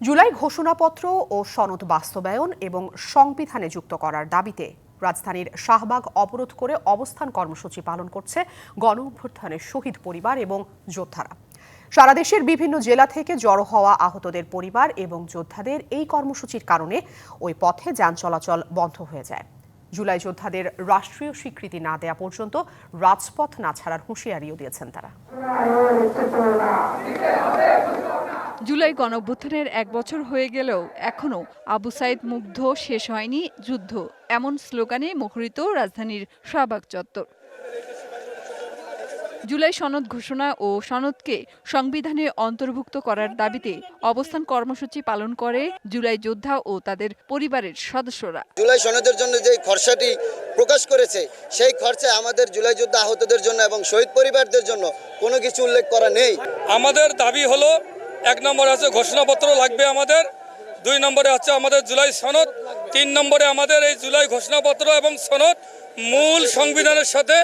জুলাই ঘোষণাপত্র ও সনদ বাস্তবায়ন এবং সংবিধানে যুক্ত করার দাবিতে রাজধানীর শাহবাগ অবরোধ করে অবস্থান কর্মসূচি পালন করছে গণ অভ্যুত্থানের শহীদ পরিবার এবং যোদ্ধারা। সারা দেশের বিভিন্ন জেলা থেকে জড়ো হওয়া আহতদের পরিবার এবং যোদ্ধাদের এই কর্মসূচির কারণে ওই পথে যান চলাচল বন্ধ হয়ে যায়। জুলাই যোদ্ধাদের রাষ্ট্রীয় স্বীকৃতি না দেয়া পর্যন্ত রাজপথ না ছাড়ার হুঁশিয়ারিও দিয়েছেন তারা। জুলাই গণঅভ্যুত্থানের এক বছর হয়ে গেলেও এখনও আবু সাইদ মুগ্ধ শেষ হয়নি যুদ্ধ। এমন স্লোগানে মুখরিত রাজধানীর শাহবাগ চত্বর। জুলাই সনদ ঘোষণা ও সনদকে সংবিধানে অন্তর্ভুক্ত করার দাবিতে অবস্থান কর্মসূচি পালন করে জুলাই যোদ্ধা ও তাদের পরিবারের সদস্যরা। জুলাই সনদের জন্য যে খরচাটি প্রকাশ করেছে সেই খরচায় আমাদের জুলাই যোদ্ধা আহতদের জন্য এবং শহীদ পরিবারদের জন্য কোনো কিছু উল্লেখ করা নেই। আমাদের দাবি হলো এক নম্বরে আছে ঘোষণাপত্র লাগবে আমাদের, দুই নম্বরে আছে আমাদের জুলাই সনদ, তিন নম্বরে আমাদের এই জুলাই ঘোষণাপত্র এবং সনদ মূল সংবিধানের সাথে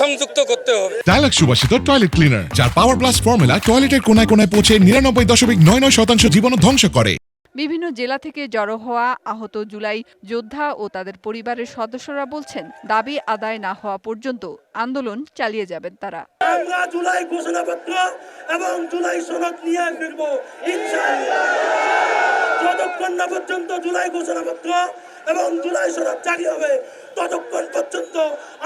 সংযুক্ত করতে হবে। ডায়লগ সুবাসিত টয়লেট ক্লিনার, যার পাওয়ার প্লাস ফর্মুলা টয়লেটের কোনায় কোনায় পৌঁছে নিরানব্বই দশমিক নয় নয় শতাংশ জীবন ধ্বংস করে। বিভিন্ন জেলা থেকে জড়ো হওয়া আহত জুলাই যোদ্ধা ও তাদের পরিবারের সদস্যরা বলছেন দাবি আদায় না হওয়া পর্যন্ত আন্দোলন চালিয়ে যাবেন তারা। আমরা জুলাই ঘোষণাপত্র এবং জুলাই সনদ নিয়ে ফিরবো যতক্ষণ না পর্যন্ত জুলাই ঘোষণাপত্র এবং জুলাই সনদ জারি হবে ততক্ষণ পর্যন্ত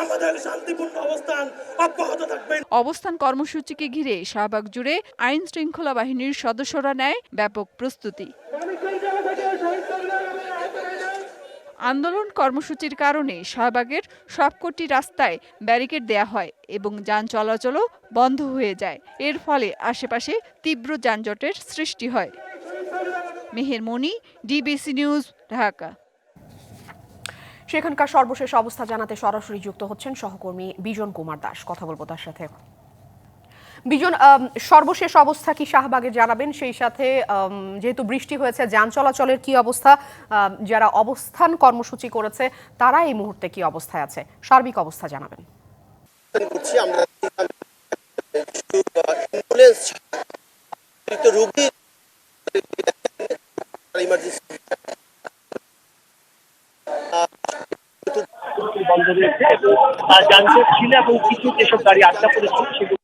আমাদের শান্তিপূর্ণ অবস্থান অব্যাহত থাকবে। অবস্থান কর্মসূচিকে ঘিরে শাহবাগ জুড়ে আইন শৃঙ্খলা বাহিনীর সদস্যরা নেয় ব্যাপক প্রস্তুতি। আন্দোলন কর্মসূচির কারণে শাহবাগের সবকটি রাস্তায় ব্যারিকেড দেয়া হয় এবং যান চলাচলও বন্ধ হয়ে যায়। এর ফলে আশেপাশে তীব্র যানজটের সৃষ্টি হয়। Meher Moni, DBC news, Dhaka. সেখানকার সর্বশেষ অবস্থা জানাতে সরাসরি যুক্ত হচ্ছেন সহকর্মী বিজন কুমার দাস। কথা বলব তার সাথে। বিজন সর্বশেষ অবস্থা কি শাহবাগে জানাবেন? সেই সাথে যেহেতু বৃষ্টি হয়েছে, যান চলাচলের কি অবস্থা? যারা অবস্থান কর্মসূচি করেছে, তারা এই মুহূর্তে কি অবস্থায় আছে? সার্বিক অবস্থা জানাবেন। বন্ধ রয়েছে এবং যানজট ছিল এবং কিছু যেসব গাড়ি আটকা পড়েছিল সেগুলো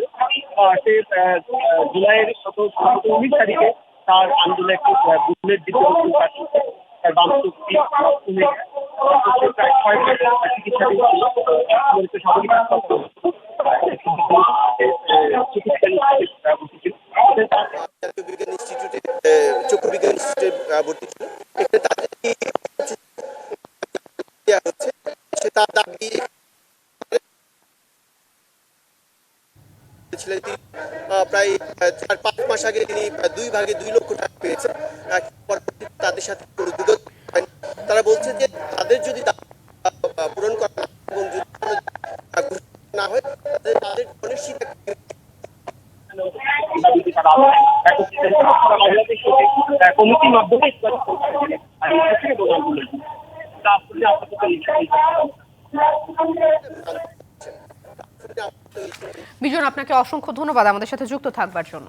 সে আহ, আহ, জুলাইয়ের উনিশ তারিখে তার আন্দোলনে একটি বুলেট দিতে সে তার দাবি ছিলেন তিনি প্রায় চার, পাঁচ মাস আগে তিনি দুই ভাগে দুই লক্ষ টাকা পেয়েছেন। তাদের সাথে। তারা বলছে যে তাদের যদি পূরণ করা এবং যদি না হয় তাদের তাদের একটা দাবিতে তারা একত্রিত হয়েছে। তারা বাংলাদেশ থেকে, আহ, কমিটির মাধ্যমে ইসলাম সংস্থাকে, আহ, ইসলামকে প্রদান করেছে। তা আসলে আপাতত এই বিজন আপনাকে অসংখ্য ধন্যবাদ আমাদের সাথে যুক্ত থাকবার জন্য।